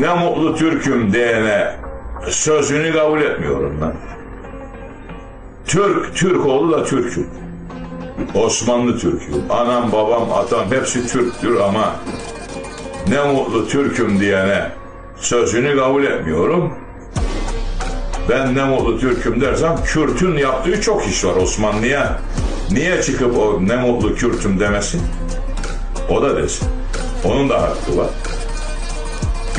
Ne mutlu Türk'üm diyene sözünü kabul etmiyorum ben. Türk, Türk oğlu da Türk'üm. Osmanlı Türk'üm. Anam, babam, atam hepsi Türk'tür ama ne mutlu Türk'üm diyene sözünü kabul etmiyorum. Ben ne mutlu Türk'üm dersem Kürt'ün yaptığı çok iş var Osmanlı'ya. Niye çıkıp o ne mutlu Kürt'üm demesin? O da desin. Onun da hakkı var.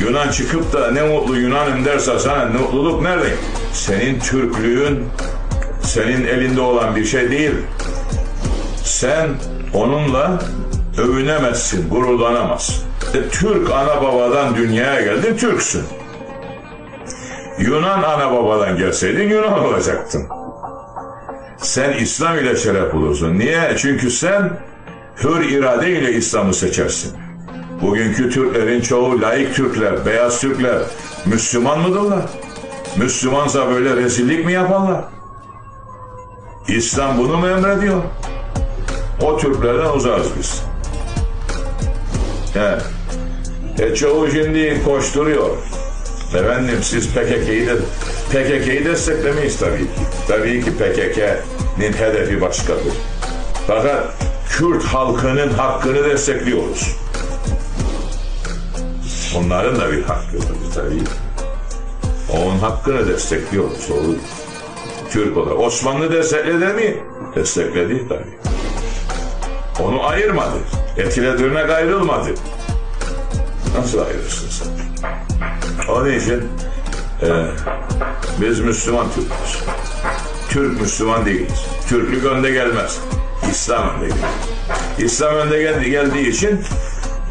Yunan çıkıp da ne mutlu Yunan'ım derse sana ne mutluluk nerede? Senin Türklüğün senin elinde olan bir şey değil. Sen onunla övünemezsin, gururlanamazsın. E, Türk ana babadan dünyaya geldin, Türksün. Yunan ana babadan gelseydin Yunan olacaktın. Sen İslam ile şeref bulursun. Niye? Çünkü sen hür irade ile İslam'ı seçersin. Bugünkü Türklerin çoğu laik Türkler, beyaz Türkler Müslüman mıdırlar? Müslümansa böyle rezillik mi yaparlar? İslam bunu mu emrediyor? O Türklerden uzarız biz. He. E çoğu şimdi koşturuyor. Efendim siz PKK'yı da PKK'yı desteklemeyiz tabii ki. Tabii ki PKK'nin hedefi başkadır. Fakat Kürt halkının hakkını destekliyoruz. Onların da bir hakkı var tabii. Onun hakkını destekliyoruz. O Türk olarak. Osmanlı destekledi mi? Destekledi tabii. Onu ayırmadı. Etine dürnek ayrılmadı. Nasıl ayırırsın sen? Onun için e, biz Müslüman Türk'üz. Türk Müslüman değiliz. Türklük önde gelmez. İslam önde gelir. İslam önde geldi, geldiği için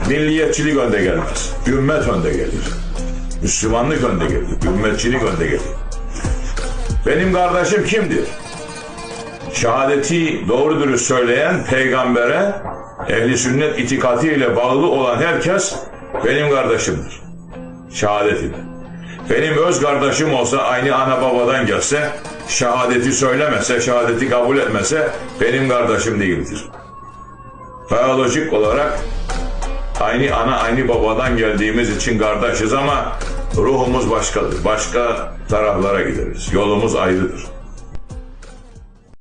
milliyetçilik önde gelmez. Ümmet önde gelir. Müslümanlık önde gelir. Ümmetçilik önde gelir. Benim kardeşim kimdir? Şehadeti doğru dürüst söyleyen peygambere ehli sünnet itikatı ile bağlı olan herkes benim kardeşimdir. Şehadetiyle. Benim öz kardeşim olsa aynı ana babadan gelse şehadeti söylemese, şehadeti kabul etmese benim kardeşim değildir. Biyolojik olarak aynı ana aynı babadan geldiğimiz için kardeşiz ama ruhumuz başkadır. Başka taraflara gideriz. Yolumuz ayrıdır.